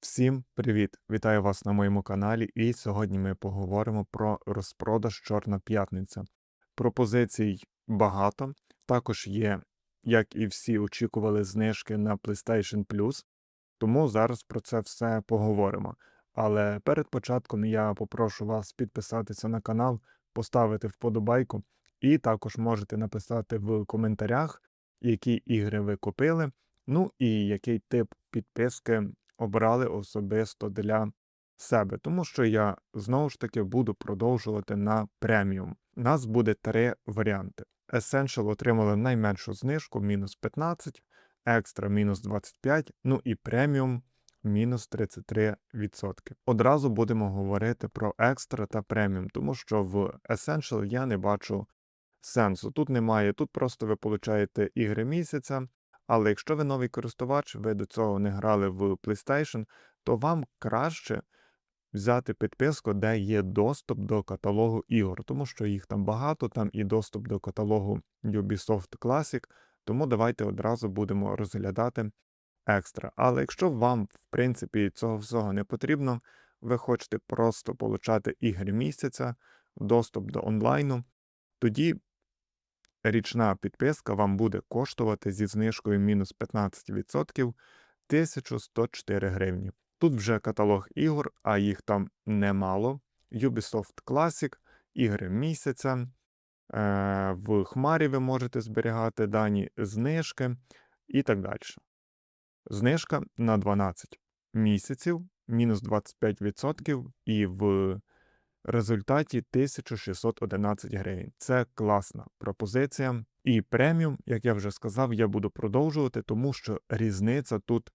Всім привіт! Вітаю вас на моєму каналі. І сьогодні ми поговоримо про розпродаж Чорна п'ятниця. Пропозицій багато. Також є, як і всі очікували, знижки на PlayStation Plus. Тому зараз про це все поговоримо. Але перед початком я попрошу вас підписатися на канал, поставити вподобайку, і також можете написати в коментарях, які ігри ви купили, ну і який тип підписки обрали особисто для себе, тому що я знову ж таки буду продовжувати на преміум. У нас буде три варіанти. Essential отримали найменшу знижку мінус 15, екстра мінус 25, ну і преміум мінус 33%. Одразу будемо говорити про екстра та преміум, тому що в Essential я не бачу сенсу. Тут немає, тут просто ви получаєте ігри місяця, але якщо ви новий користувач, ви до цього не грали в PlayStation, то вам краще взяти підписку, де є доступ до каталогу ігор, тому що їх там багато, там і доступ до каталогу Ubisoft Classic, тому давайте одразу будемо розглядати екстра. Але якщо вам, в принципі, цього всього не потрібно, ви хочете просто получати ігри місяця, доступ до онлайну, тоді річна підписка вам буде коштувати зі знижкою мінус 15% 1104 гривні. Тут вже каталог ігор, а їх там немало. Ubisoft Classic, ігри місяця. Е, В Хмарі ви можете зберігати дані знижки і так далі. Знижка на 12 місяців, мінус 25%, і в результаті 1611 гривень. Це класна пропозиція. І преміум, як я вже сказав, я буду продовжувати, тому що різниця тут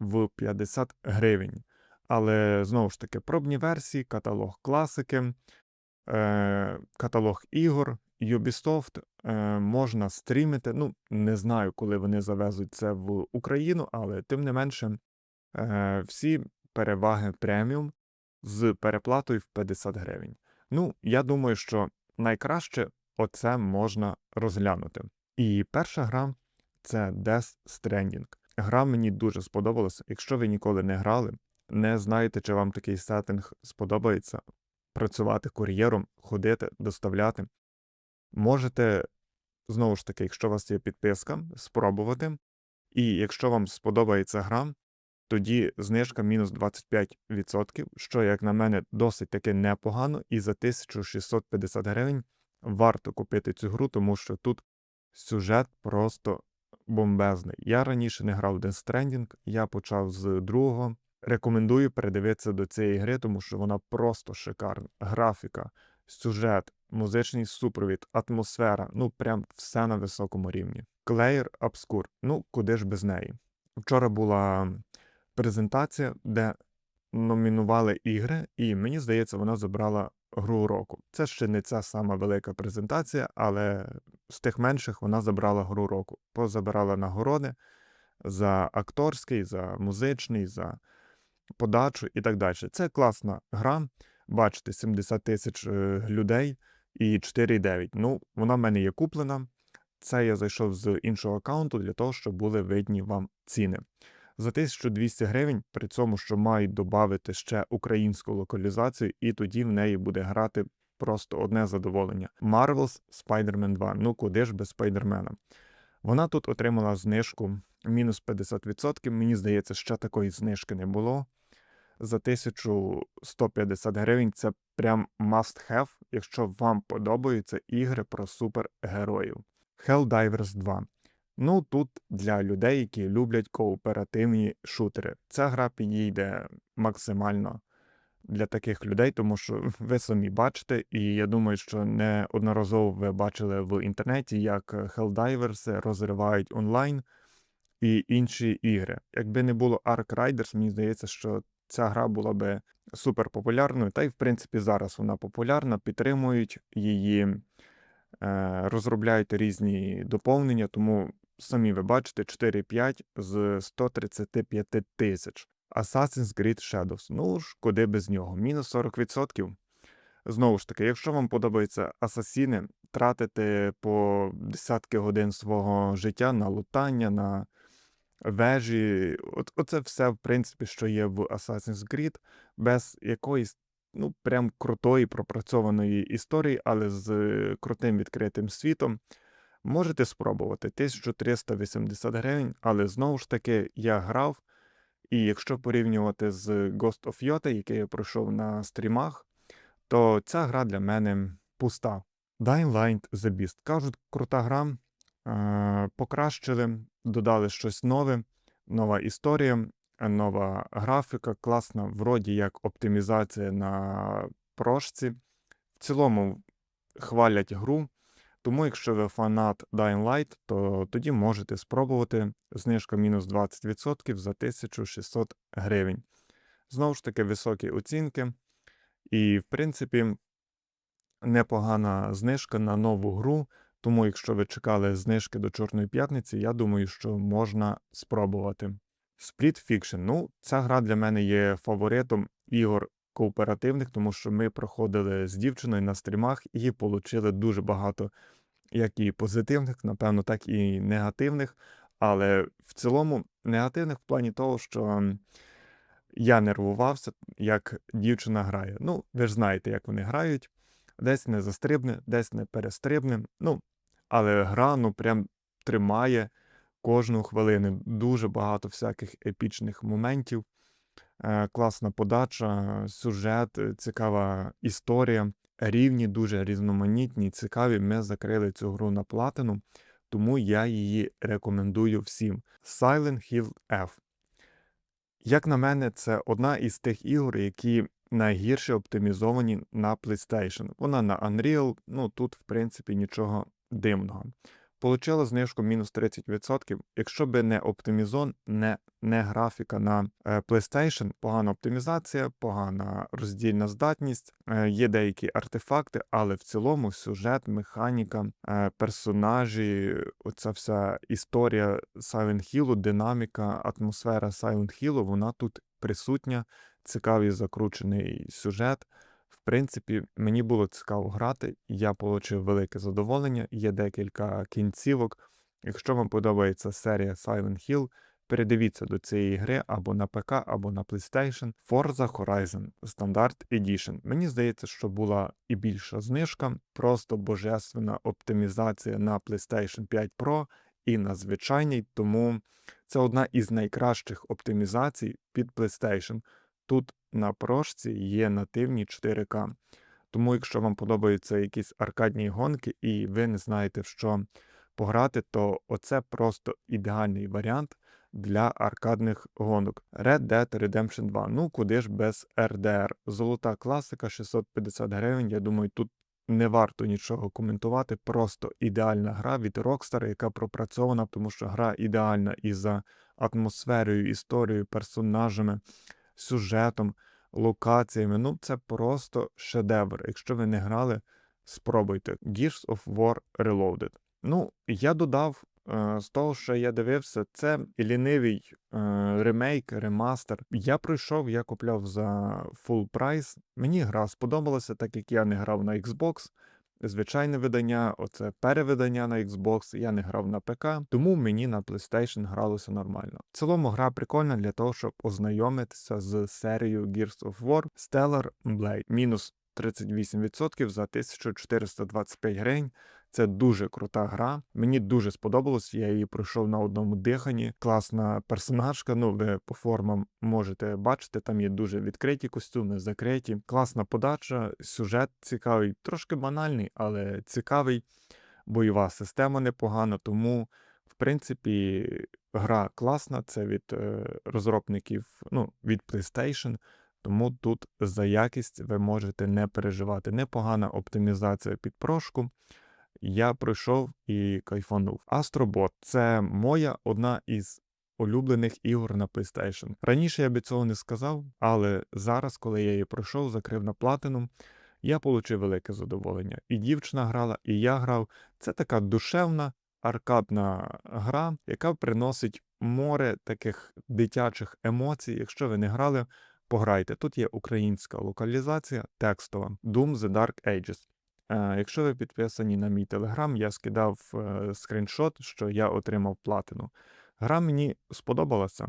в 50 гривень. Але знову ж таки, пробні версії, каталог класики, е, каталог ігор, Ubisoft е, можна стрімити. Ну, не знаю, коли вони завезуть це в Україну, але тим не менше, е, всі переваги преміум з переплатою в 50 гривень. Ну, я думаю, що найкраще оце можна розглянути. І перша гра це Death Stranding. Гра мені дуже сподобалася. Якщо ви ніколи не грали, не знаєте, чи вам такий сеттинг сподобається працювати кур'єром, ходити, доставляти. Можете, знову ж таки, якщо у вас є підписка, спробувати. І якщо вам сподобається гра, тоді знижка мінус 25%, що, як на мене, досить таки непогано, і за 1650 гривень варто купити цю гру, тому що тут сюжет просто бомбезний. Я раніше не грав Death Stranding, я почав з другого. Рекомендую передивитися до цієї гри, тому що вона просто шикарна. Графіка, сюжет, музичний супровід, атмосфера ну прям все на високому рівні. Clair Obscure, ну куди ж без неї. Вчора була презентація, де номінували ігри, і мені здається, вона забрала гру року. Це ще не ця сама велика презентація, але з тих менших вона забрала гру року. Позабирала нагороди за акторський, за музичний, за подачу і так далі. Це класна гра. Бачите, 70 тисяч е, людей і 4,9. Ну, вона в мене є куплена. Це я зайшов з іншого аккаунту для того, щоб були видні вам ціни за 1200 гривень, при цьому, що мають додати ще українську локалізацію, і тоді в неї буде грати просто одне задоволення. Marvel's Spider-Man 2. Ну куди ж без Спайдермена? Вона тут отримала знижку мінус 50%. Мені здається, ще такої знижки не було. За 1150 гривень це прям must have, якщо вам подобаються ігри про супергероїв. Helldivers 2. Ну, тут для людей, які люблять кооперативні шутери. Ця гра підійде максимально для таких людей, тому що ви самі бачите, і я думаю, що неодноразово ви бачили в інтернеті, як Helldivers розривають онлайн і інші ігри. Якби не було Ark Riders, мені здається, що ця гра була би супер популярною, та й в принципі зараз вона популярна, підтримують її. Е, розробляють різні доповнення, тому Самі ви бачите 4,5 з 135 тисяч. Assassin's Creed Shadows. Ну ж, куди без нього? Мінус 40%. Знову ж таки, якщо вам подобаються асасіни, тратити по десятки годин свого життя на лутання, на вежі. От, оце все, в принципі, що є в Assassin's Creed, без якоїсь ну, прям крутої пропрацьованої історії, але з крутим відкритим світом. Можете спробувати 1380 гривень, але знову ж таки я грав. І якщо порівнювати з Ghost of Yota, який я пройшов на стрімах, то ця гра для мене пуста. Dying Light The Beast. Кажуть, крута гра. е, Покращили, додали щось нове, нова історія, нова графіка, класна, вроді як оптимізація на прошці. В цілому хвалять гру. Тому, якщо ви фанат Dying Light, то тоді можете спробувати знижка мінус 20% за 1600 гривень. Знову ж таки, високі оцінки. І, в принципі, непогана знижка на нову гру. Тому, якщо ви чекали знижки до Чорної п'ятниці, я думаю, що можна спробувати. Split Fiction. Ну, ця гра для мене є фаворитом ігор кооперативних, тому що ми проходили з дівчиною на стрімах і отримали дуже багато як і позитивних, напевно, так і негативних. Але в цілому негативних в плані того, що я нервувався, як дівчина грає. Ну, ви ж знаєте, як вони грають. Десь не застрибне, десь не перестрибне. Ну, але гра ну прям тримає кожну хвилину. Дуже багато всяких епічних моментів. Е, класна подача, сюжет, е, цікава історія. Рівні дуже різноманітні, цікаві. Ми закрили цю гру на платину, тому я її рекомендую всім. Silent Hill F. Як на мене, це одна із тих ігор, які найгірше оптимізовані на PlayStation. Вона на Unreal, ну тут, в принципі, нічого дивного. Получила знижку мінус 30%. Якщо би не оптимізон, не, не графіка на е, PlayStation, погана оптимізація, погана роздільна здатність, е, є деякі артефакти, але в цілому сюжет, механіка, е, персонажі, оця вся історія Silent Hill, динаміка, атмосфера Silent Hill, вона тут присутня, цікавий закручений сюжет. Принципі, мені було цікаво грати, я отримав велике задоволення. Є декілька кінцівок. Якщо вам подобається серія Silent Hill, передивіться до цієї гри або на ПК, або на PlayStation. Forza Horizon Standard Edition. Мені здається, що була і більша знижка, просто божественна оптимізація на PlayStation 5 Pro і на звичайній, тому це одна із найкращих оптимізацій під PlayStation. Тут на прошці є нативні 4К. Тому, якщо вам подобаються якісь аркадні гонки і ви не знаєте, в що пограти, то оце просто ідеальний варіант для аркадних гонок. Red Dead Redemption 2. Ну, куди ж без RDR. Золота класика 650 гривень. Я думаю, тут не варто нічого коментувати. Просто ідеальна гра від Rockstar, яка пропрацьована, тому що гра ідеальна і за атмосферою, історією, персонажами сюжетом, локаціями. Ну, це просто шедевр. Якщо ви не грали, спробуйте. Gears of War Reloaded. Ну, я додав е, з того, що я дивився, це лінивий е, ремейк, ремастер. Я пройшов, я купляв за full прайс. Мені гра сподобалася, так як я не грав на Xbox звичайне видання, оце перевидання на Xbox, я не грав на ПК, тому мені на PlayStation гралося нормально. В цілому гра прикольна для того, щоб ознайомитися з серією Gears of War Stellar Blade. Мінус 38% за 1425 гривень. Це дуже крута гра. Мені дуже сподобалось. Я її пройшов на одному диханні. Класна персонажка. Ну, ви по формам можете бачити, там є дуже відкриті костюми, закриті. Класна подача, сюжет цікавий, трошки банальний, але цікавий. Бойова система непогана, тому, в принципі, гра класна. Це від е, розробників, ну, від PlayStation. Тому тут за якість ви можете не переживати. Непогана оптимізація під прошку. Я пройшов і кайфанув. Астробот це моя одна із улюблених ігор на PlayStation. Раніше я би цього не сказав, але зараз, коли я її пройшов, закрив на платину, я отримав велике задоволення. І дівчина грала, і я грав. Це така душевна, аркадна гра, яка приносить море таких дитячих емоцій. Якщо ви не грали, пограйте. Тут є українська локалізація, текстова Doom The Dark Ages. Е, Якщо ви підписані на мій телеграм, я скидав е, скріншот, що я отримав платину. Гра мені сподобалася.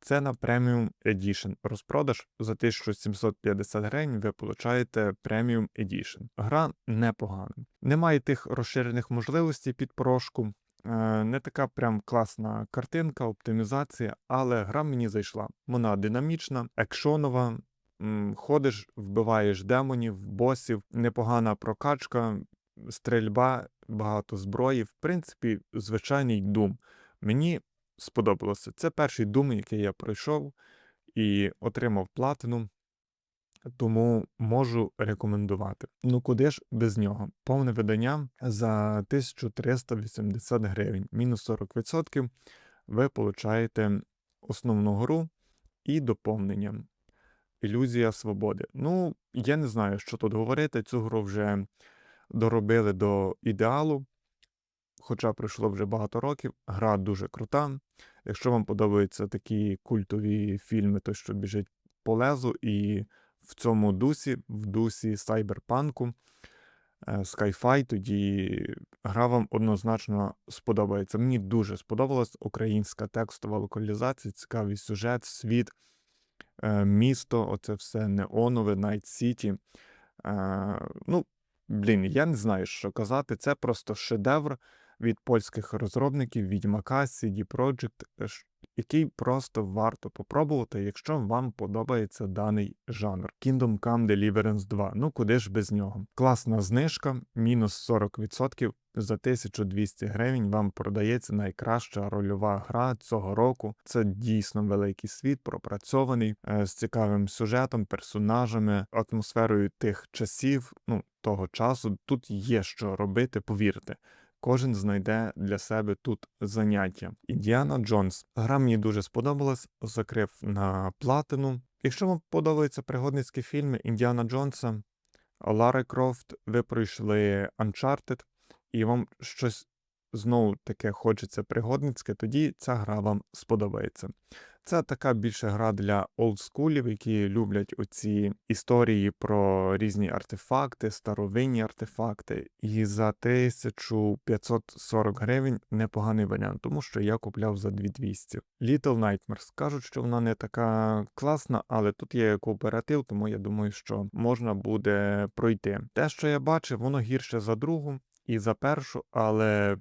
Це на Premium Edition. Розпродаж за 1750 гривень ви получаєте Premium Edition. Гра непогана. Немає тих розширених можливостей під прошку. Е, Не така прям класна картинка, оптимізація, але гра мені зайшла. Вона динамічна, екшонова. Ходиш, вбиваєш демонів, босів, непогана прокачка, стрельба, багато зброї. В принципі, звичайний Doom. Мені сподобалося. Це перший Doom, який я пройшов і отримав платину, тому можу рекомендувати. Ну куди ж без нього? Повне видання за 1380 гривень, мінус 40%. Ви получаєте основну гру і доповнення. Ілюзія свободи. Ну, я не знаю, що тут говорити. Цю гру вже доробили до ідеалу, хоча пройшло вже багато років. Гра дуже крута. Якщо вам подобаються такі культові фільми, то що біжить по лезу, і в цьому дусі, в дусі сайберпанку, е, Sci-Fi, тоді гра вам однозначно сподобається. Мені дуже сподобалась українська текстова локалізація, цікавий сюжет, світ, е, місто, оце все неонове, Найт Сіті. Е, Ну, блін, я не знаю, що казати. Це просто шедевр від польських розробників Відьмака, CD Projekt, е, який просто варто попробувати, якщо вам подобається даний жанр. Kingdom Come Deliverance 2. Ну куди ж без нього? Класна знижка, мінус 40%. За 1200 гривень вам продається найкраща рольова гра цього року. Це дійсно великий світ, пропрацьований е, з цікавим сюжетом, персонажами, атмосферою тих часів, ну того часу. Тут є що робити, повірте. Кожен знайде для себе тут заняття. Індіана Джонс. Гра мені дуже сподобалась, закрив на платину. Якщо вам подобаються пригодницькі фільми Індіана Джонса, Лари Крофт, ви пройшли Uncharted, і вам щось знову таке хочеться пригодницьке, тоді ця гра вам сподобається. Це така більше гра для олдскулів, які люблять оці історії про різні артефакти, старовинні артефакти. І за 1540 гривень непоганий варіант, тому що я купляв за 2200. Little Nightmares. Кажуть, що вона не така класна, але тут є кооператив, тому я думаю, що можна буде пройти. Те, що я бачив, воно гірше за другу і за першу, але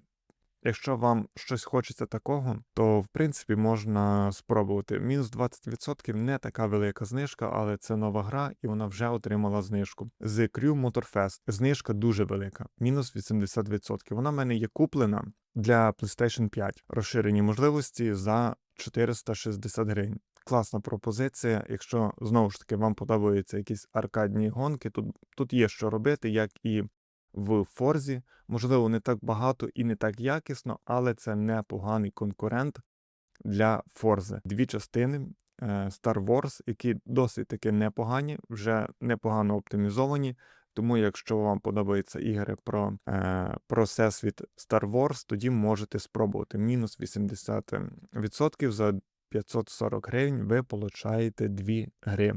Якщо вам щось хочеться такого, то в принципі можна спробувати. Мінус 20% не така велика знижка, але це нова гра, і вона вже отримала знижку. The Crew Motorfest. Знижка дуже велика, мінус 80%. Вона в мене є куплена для PlayStation 5. Розширені можливості за 460 гривень. Класна пропозиція. Якщо знову ж таки вам подобаються якісь аркадні гонки, тут, тут є що робити, як і в Форзі. Можливо, не так багато і не так якісно, але це непоганий конкурент для Форзи. Дві частини е, Star Wars, які досить таки непогані, вже непогано оптимізовані. Тому, якщо вам подобаються ігри про, е, про всесвіт Star Wars, тоді можете спробувати. Мінус 80% за 540 гривень ви получаєте дві гри.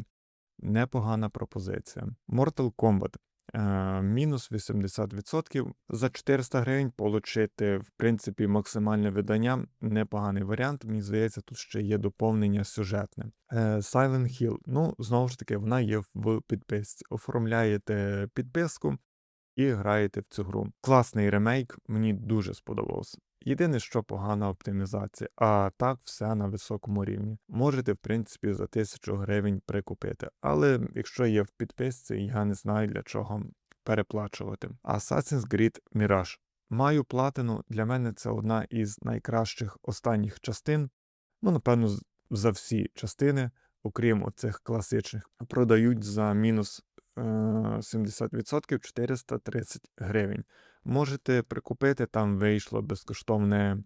Непогана пропозиція. Mortal Kombat. Е, мінус 80%. За 400 гривень отримати, в принципі, максимальне видання. Непоганий варіант. Мені здається, тут ще є доповнення сюжетне. Е, Silent Hill. Ну, знову ж таки, вона є в підписці. Оформляєте підписку і граєте в цю гру. Класний ремейк, мені дуже сподобався. Єдине, що погана оптимізація, а так все на високому рівні. Можете, в принципі, за 1000 гривень прикупити. Але якщо є в підписці, я не знаю для чого переплачувати. Assassin's Creed Mirage. Маю платину, для мене це одна із найкращих останніх частин. Ну, напевно, за всі частини, окрім оцих класичних, продають за мінус е, 70% 430 гривень. Можете прикупити, там вийшло безкоштовне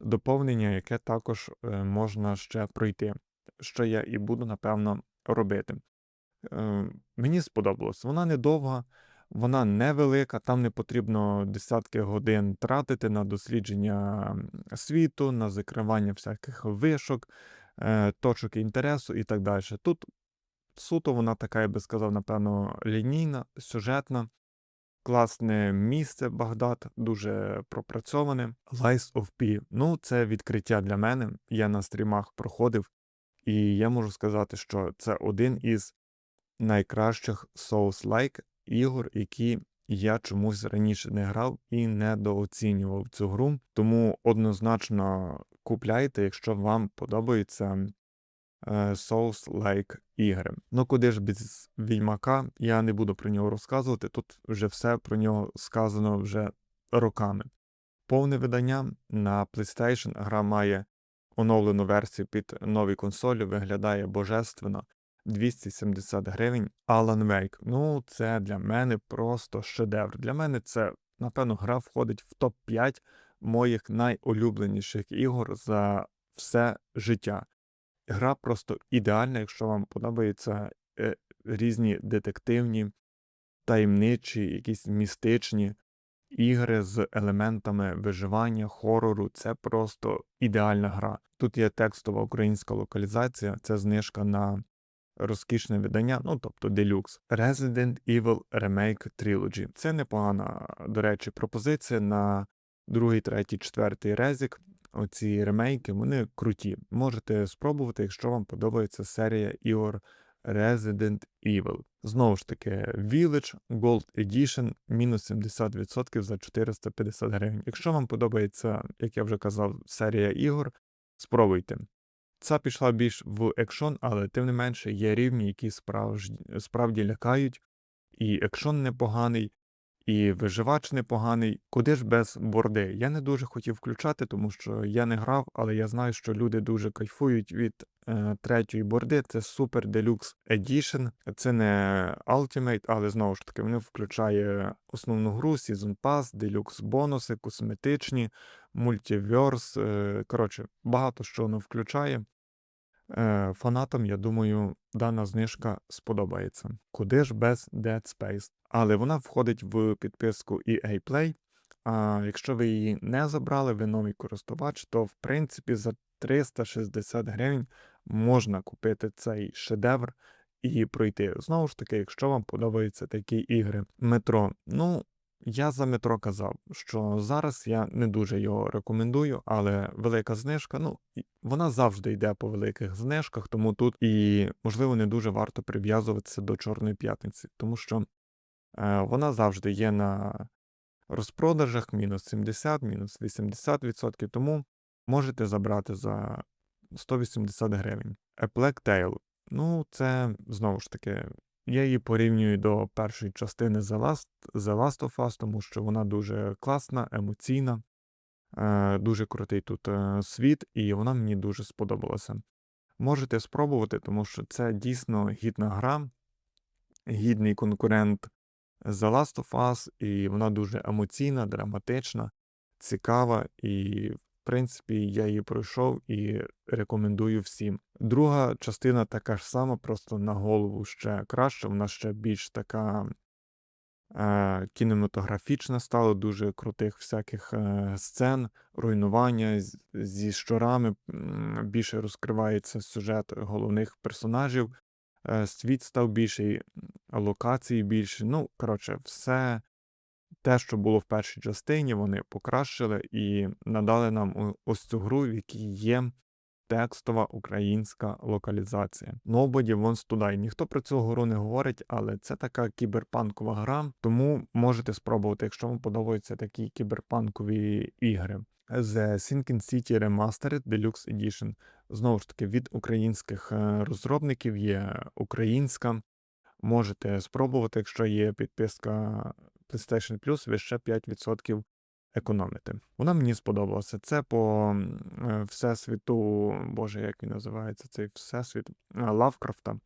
доповнення, яке також е, можна ще пройти, що я і буду, напевно, робити. Е, Мені сподобалось. Вона недовга, вона невелика, там не потрібно десятки годин тратити на дослідження світу, на закривання всяких вишок, е, точок інтересу і так далі. Тут суто вона така, я би сказав, напевно, лінійна, сюжетна. Класне місце Багдад, дуже пропрацьоване. Lies of P. Ну, це відкриття для мене. Я на стрімах проходив, і я можу сказати, що це один із найкращих Souls-like ігор, які я чомусь раніше не грав і недооцінював цю гру. Тому однозначно купляйте, якщо вам подобаються е, Souls-like ігри. Ну куди ж без Відьмака, я не буду про нього розказувати. Тут вже все про нього сказано вже роками. Повне видання на PlayStation гра має оновлену версію під нові консолі, виглядає божественно. 270 гривень Alan Wake. Ну, це для мене просто шедевр. Для мене це, напевно, гра входить в топ-5 моїх найулюбленіших ігор за все життя. Гра просто ідеальна, якщо вам подобаються е, різні детективні, таємничі, якісь містичні ігри з елементами виживання, хорору. Це просто ідеальна гра. Тут є текстова українська локалізація, це знижка на розкішне видання, ну тобто Deluxe. Resident Evil Remake Trilogy. Це непогана, до речі, пропозиція на другий, третій, четвертий резік. Оці ремейки, вони круті. Можете спробувати, якщо вам подобається серія ігор Resident Evil. Знову ж таки, Village Gold Edition мінус 70% за 450 гривень. Якщо вам подобається, як я вже казав, серія ігор, спробуйте. Ця пішла більш в екшон, але тим не менше є рівні, які справді лякають, і екшон непоганий, і виживач непоганий. Куди ж без борди? Я не дуже хотів включати, тому що я не грав, але я знаю, що люди дуже кайфують від е, третьої борди. Це Super Deluxe Edition. Це не Ultimate, але знову ж таки вони включає основну гру, Season Pass, Deluxe бонуси, косметичні, мультиверс. Е, коротше, багато що воно включає. Е, Фанатам, я думаю, дана знижка сподобається. Куди ж без Dead Space? Але вона входить в підписку EA Play. А якщо ви її не забрали, ви новий користувач, то в принципі за 360 гривень можна купити цей шедевр і пройти. Знову ж таки, якщо вам подобаються такі ігри. Метро. Ну, я за метро казав, що зараз я не дуже його рекомендую, але велика знижка, ну, вона завжди йде по великих знижках, тому тут і, можливо, не дуже варто прив'язуватися до Чорної п'ятниці, тому що е, вона завжди є на розпродажах мінус 70, мінус 80%, тому можете забрати за 180 гривень. A Plague Tale. Ну, це знову ж таки я її порівнюю до першої частини The Last, The Last of Us, тому що вона дуже класна, емоційна, е, дуже крутий тут е, світ, і вона мені дуже сподобалася. Можете спробувати, тому що це дійсно гідна гра, гідний конкурент The Last of Us, і вона дуже емоційна, драматична, цікава і, принципі, я її пройшов і рекомендую всім. Друга частина така ж сама, просто на голову ще краще, вона ще більш така е, кінематографічна стала, дуже крутих всяких е, сцен, руйнування зі щурами, м, більше розкривається сюжет головних персонажів, е, світ став більший, локації більше. Ну, коротше, все те, що було в першій частині, вони покращили і надали нам ось цю гру, в якій є текстова українська локалізація. Nobody wants to die. Ніхто про цю гру не говорить, але це така кіберпанкова гра, тому можете спробувати, якщо вам подобаються такі кіберпанкові ігри. The Sinking City Remastered Deluxe Edition. Знову ж таки, від українських е, розробників є українська. Можете спробувати, якщо є підписка PlayStation Plus, ви ще 5% економите. Вона мені сподобалася. Це по е, всесвіту, боже, як він називається цей всесвіт Лавкрафта.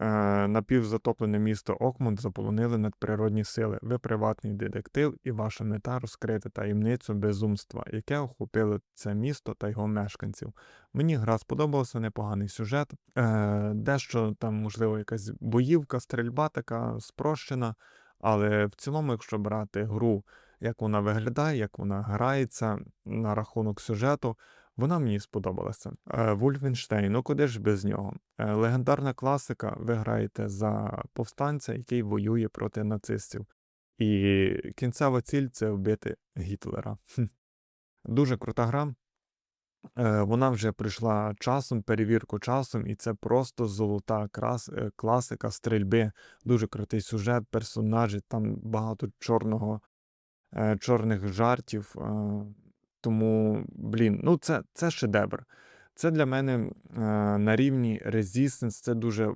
Е, Напівзатоплене місто Окмунд заполонили надприродні сили. Ви приватний детектив, і ваша мета розкрити таємницю безумства, яке охопило це місто та його мешканців. Мені гра сподобалася, непоганий сюжет. Е, Дещо там, можливо, якась боївка, стрільба така спрощена. Але в цілому, якщо брати гру, як вона виглядає, як вона грається на рахунок сюжету, вона мені сподобалася. Е, Вульфенштейн, ну куди ж без нього? Е, Легендарна класика, ви граєте за повстанця, який воює проти нацистів. і кінцева ціль це вбити Гітлера. Дуже крута гра. Е, Вона вже прийшла часом, перевірку часом, і це просто золота крас, е, класика стрільби. Дуже крутий сюжет, персонажі, там багато чорного, е, чорних жартів. Тому, блін, ну це, це шедевр. Це для мене на рівні Resistance, це дуже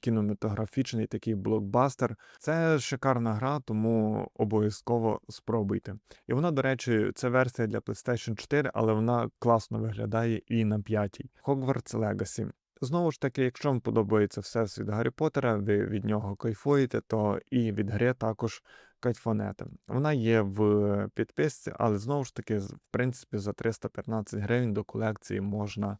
кінематографічний такий блокбастер. Це шикарна гра, тому обов'язково спробуйте. І вона, до речі, це версія для PlayStation 4, але вона класно виглядає і на п'ятій. Hogwarts Legacy. Знову ж таки, якщо вам подобається всесвіт Гаррі Поттера, ви від нього кайфуєте, то і від гри також кайфанете. Вона є в підписці, але знову ж таки, в принципі, за 315 гривень до колекції можна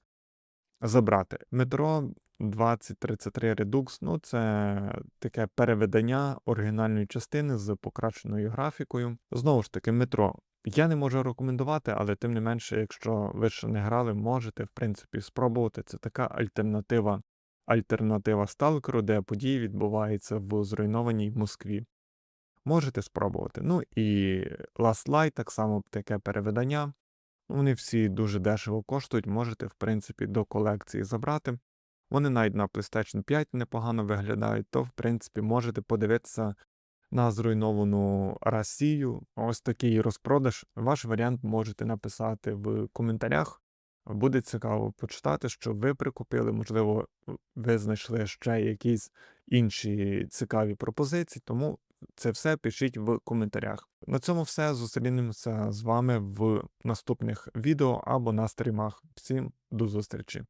забрати. Метро 2033 Redux, ну це таке переведення оригінальної частини з покращеною графікою. Знову ж таки, метро. Я не можу рекомендувати, але тим не менше, якщо ви ще не грали, можете в принципі спробувати. Це така альтернатива, альтернатива Сталкеру, де події відбуваються в зруйнованій Москві. Можете спробувати. Ну і Last Light, так само таке переведення. Вони всі дуже дешево коштують, можете, в принципі, до колекції забрати. Вони навіть на PlayStation 5 непогано виглядають, то, в принципі, можете подивитися на зруйновану Росію. Ось такий розпродаж. Ваш варіант можете написати в коментарях. Буде цікаво почитати, що ви прикупили. Можливо, ви знайшли ще якісь інші цікаві пропозиції, тому це все пишіть в коментарях. На цьому все. Зустрінемося з вами в наступних відео або на стрімах. Всім до зустрічі!